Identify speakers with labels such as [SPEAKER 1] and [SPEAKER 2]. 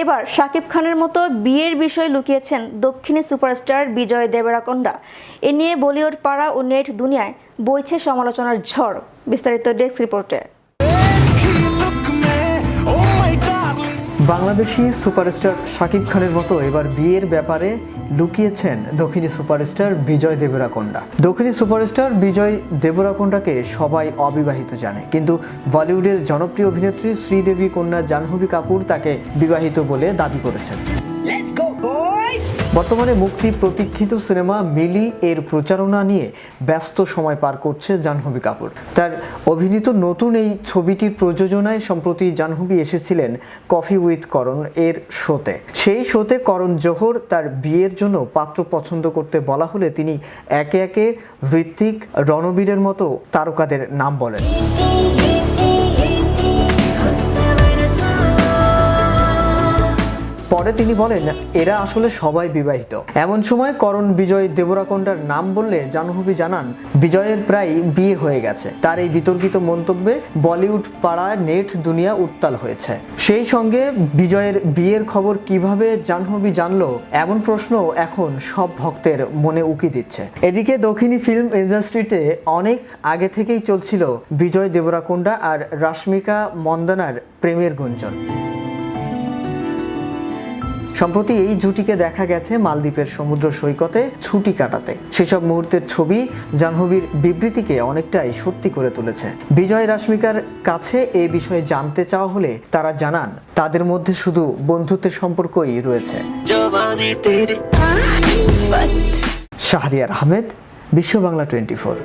[SPEAKER 1] এবার শাকিব খানের মতো বিয়ের বিষয় লুকিয়েছেন দক্ষিণী সুপারস্টার বিজয় দেবরাকন্ডা। এ নিয়ে বলিউড পাড়া ও নেট দুনিয়ায় বইছে সমালোচনার ঝড়। বিস্তারিত ডেস্ক রিপোর্টে।
[SPEAKER 2] বাংলাদেশি সুপারস্টার শাকিব খানের মতো এবার বিয়ের ব্যাপারে লুকিয়েছেন দক্ষিণী সুপারস্টার বিজয় দেবরাকোন্ডা দক্ষিণী সুপারস্টার বিজয় দেবরাকোন্ডাকে সবাই অবিবাহিত জানে, কিন্তু বলিউডের জনপ্রিয় অভিনেত্রী শ্রীদেবী কন্যা জাহ্নবী কাপুর তাকে বিবাহিত বলে দাবি করেছেন! বর্তমানে মুক্তি প্রতীক্ষিত সিনেমা মিলি এর প্রচারণা নিয়ে ব্যস্ত সময় পার করছে জাহ্নবী কাপুর। তার অভিনীত নতুন এই ছবিটির প্রযোজনায় সম্প্রতি জাহ্নবী এসেছিলেন কফি উইথ করণ এর শোতে। সেই শোতে করণ জোহর তার বিয়ের জন্য পাত্র পছন্দ করতে বলা হলে তিনি একে একে ঋত্বিক রণবীরের মতো তারকাদের নাম বলেন। পরে তিনি বলেন, এরা আসলে সবাই বিবাহিত। এমন সময় করণ বিজয় দেবরাকন্ডার নাম বললে জাহ্নবী জানান, বিজয়ের প্রায় বিয়ে হয়ে গেছে। তার এই বিতর্কিত মন্তব্যে বলিউড পাড়া নেট দুনিয়া উত্তাল হয়েছে। সেই সঙ্গে বিজয়ের বিয়ের খবর কীভাবে জাহ্নবী জানলো, এমন প্রশ্ন এখন সব ভক্তের মনে উকি দিচ্ছে। এদিকে দক্ষিণী ফিল্ম ইন্ডাস্ট্রিতে অনেক আগে থেকেই চলছিল বিজয় দেবরাকোন্ডা আর রাশ্মিকা মন্দানার প্রেমের গুঞ্জন। সম্প্রতি এই জুটিকে দেখা গেছে মালদ্বীপের সমুদ্র সৈকতে ছুটি কাটাতে। সেসব মুহূর্তের ছবি জাহ্নবীর বিবৃতিকে অনেকটাই সত্যি করে তুলেছে। বিজয় রাশ্মিকার কাছে এ বিষয়ে জানতে চাওয়া হলে তারা জানান তাদের মধ্যে শুধু বন্ধুত্বের সম্পর্কই রয়েছে। শাহরিয়ার আহমেদ বিশ্ব বাংলা টোয়েন্টি ফোর।